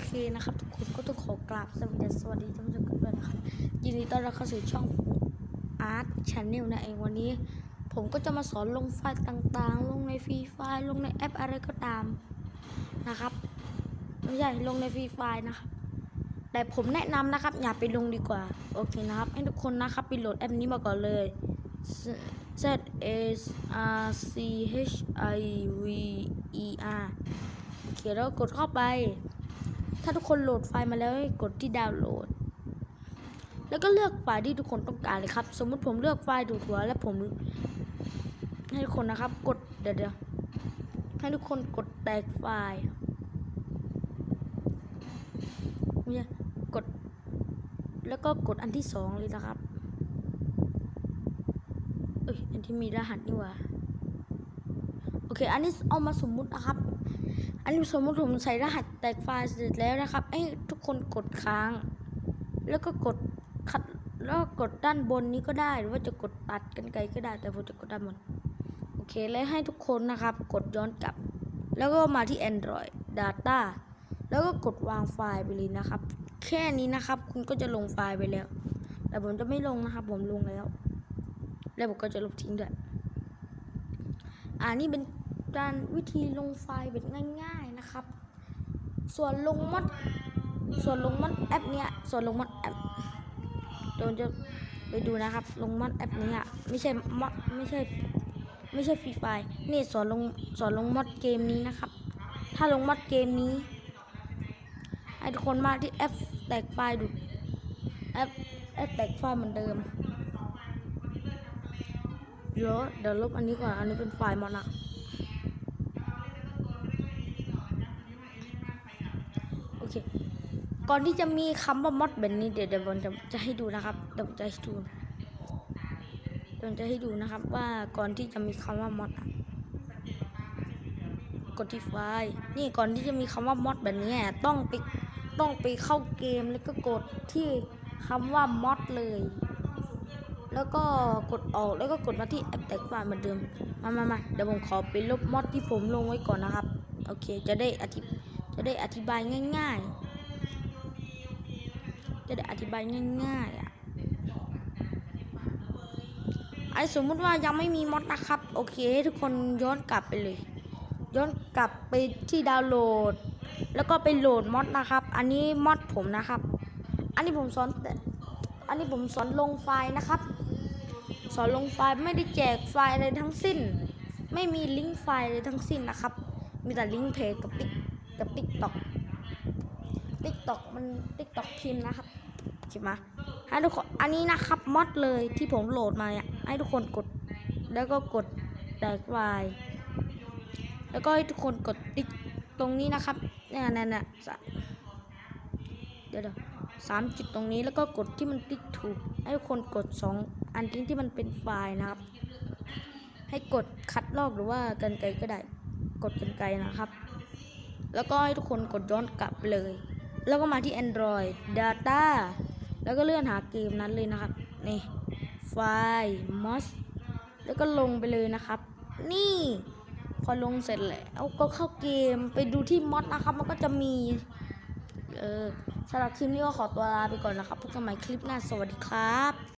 เคนะครับทุกคนก็ต้องขอกราบสวัสดีสวัสดีท่านผู้ชมกันด้วยนะครับยินดีต้อนรับเข้าสู่ช่องอาร์ตช n น e l นะเองวันนี้ ผมก็จะมาสอนลงไฟล์ต่างๆ ลงในฟรีไฟล์ลงในแอปอะไรก็ตามนะครับไม่ใช่ลงในฟรีไฟล์นะครับแต่ผมแนะนำนะครับ อย่าไปลงดีกว่า โอเคนะครับ ให้ทุกคนนะครับไปโหลดแอปนี้มาก่อนเลย Z S R C H I V E R โอเคแล้วกดเข้าไป ถ้าทุกคนโหลดไฟล์มาแล้วให้กดที่ดาวน์โหลด แล้วก็เลือกไฟล์ที่ทุกคนต้องการเลยครับ สมมุติผมเลือกไฟล์ดูดหัวแล้วผม ให้ทุกคนนะครับ กดเดี๋ยวเดี๋ยวให้ทุกคนกดแตกไฟล์เนี่ยกด แล้วก็กดอันที่สองเลยนะครับเอ้ยอันที่มีรหัสนี่ว่าโอเค อันนี้เอามาสมมุตินะครับ อันนี้สมมติผมใส่รหัสแตกไฟล์เสร็จแล้วนะครับให้ทุกคนกดค้าง แล้วก็กดคัดแล้วกกดด้านบนนี้ก็ได้หรือว่าจะกดตัดกันไกลก็ได้ แต่ผมจะกดด้านบนโอเคแล้วให้ทุกคนนะครับ กดย้อนกลับ แล้วก็มาที่ Android Data แล้วก็กดวางไฟล์ไปเลยนะครับ แค่นี้นะครับ คุณก็จะลงไฟล์ไปแล้ว แต่ผมจะไม่ลงนะครับ ผมลงแล้ว แล้วผมก็จะลบทิ้งด้วยอ่านี่เป็น การวิธีลงไฟล์แบบง่าย ๆนะครับ ส่วนลงมอดส่วนลงมอดแอปเนี้ยส่วนลงมอดแอปเดี๋ยวจะไปดูนะครับ ลงมอดแอปนี้อะไม่ใช่มอดไม่ใช่ไม่ใช่ฟรีไฟล์นี่สอนลงสอนลงมอดเกมนี้นะครับ ถ้าลงมอดเกมนี้ให้ทุกคนมาที่แอปแตกไฟล์ดูแอปแอปแตกไฟล์เหมือนเดิมเดี๋ยวเดี๋ยวลบอันนี้ก่อนอันนี้เป็นไฟล์มอดนะ เค ก่อนที่จะมีคำว่ามอดแบบนี้เดี๋ยวเดี๋ยวผมจะจะให้ดูนะครับเดี๋ยวผมจะให้ดูเดี๋ยวผมจะให้ดูนะครับ ว่าก่อนที่จะมีคำว่ามอดกดที่ไฟล์นี่ก่อนที่จะมีคำว่ามอดแบบนี้ต้องไปต้องไปเข้าเกมแล้วก็กดที่คำว่ามอดเลย แล้วก็กดออกแล้วก็กดมาที่แอปแตกไฟล์เหมือนเดิม มามามาเดี๋ยวผมขอไปลบมอดที่ผมลงไว้ก่อนนะครับ โอเค จะได้อธิบ จะได้อธิบายง่าย ๆ จะได้อธิบายง่ายๆอะไอสมมุติว่ายังไม่มีมอดนะครับ โอเคให้ทุกคนย้อนกลับไปเลย ย้อนกลับไปที่ดาวน์โหลด แล้วก็ไปโหลดมอดนะครับ อันนี้มอดผมนะครับ อันนี้ผมสอนอันนี้ผมสอนลงไฟล์นะครับ สอนลงไฟล์ไม่ได้แจกไฟล์อะไรทั้งสิ้น ไม่มีลิงก์ไฟล์อะไรทั้งสิ้นนะครับ มีแต่ลิงก์เพจกับติ๊ก กับติ๊กต็อกติ๊กต็อกมันติ๊กต็อกพิมพ์นะครับใช่ไหมให้ทุกคนอันนี้นะครับมอดเลยที่ผมโหลดมาอะให้ทุกคนกดแล้วก็กดแตกไฟล์แล้วก็ให้ทุกคนกดติ๊กตรงนี้นะครับเนี่ยนั่นน่ะเดี๋ยวเดี๋ยวสามจุดตรงนี้แล้วก็กดที่มันติ๊กถูก ให้ทุกคนกดสองอันที่ที่มันเป็นไฟล์นะครับ ให้กดคัดลอกหรือว่ากันไกลก็ได้ กดกันไกลนะครับ แล้วก็ให้ทุกคนกดย้อนกลับเลย แล้วก็มาที่ Android Data แล้วก็เลื่อนหาเกมนั้นเลยนะครับ นี่ ไฟล์ mos แล้วก็ลงไปเลยนะครับ นี่ พอลงเสร็จแล้วก็เข้าเกมไปดูที่มอดนะครับ มันก็จะมี เออสำหรับคลิปนี้ก็ขอตัวลาไปก่อนนะครับพบกันใหม่คลิปหน้า สวัสดีครับ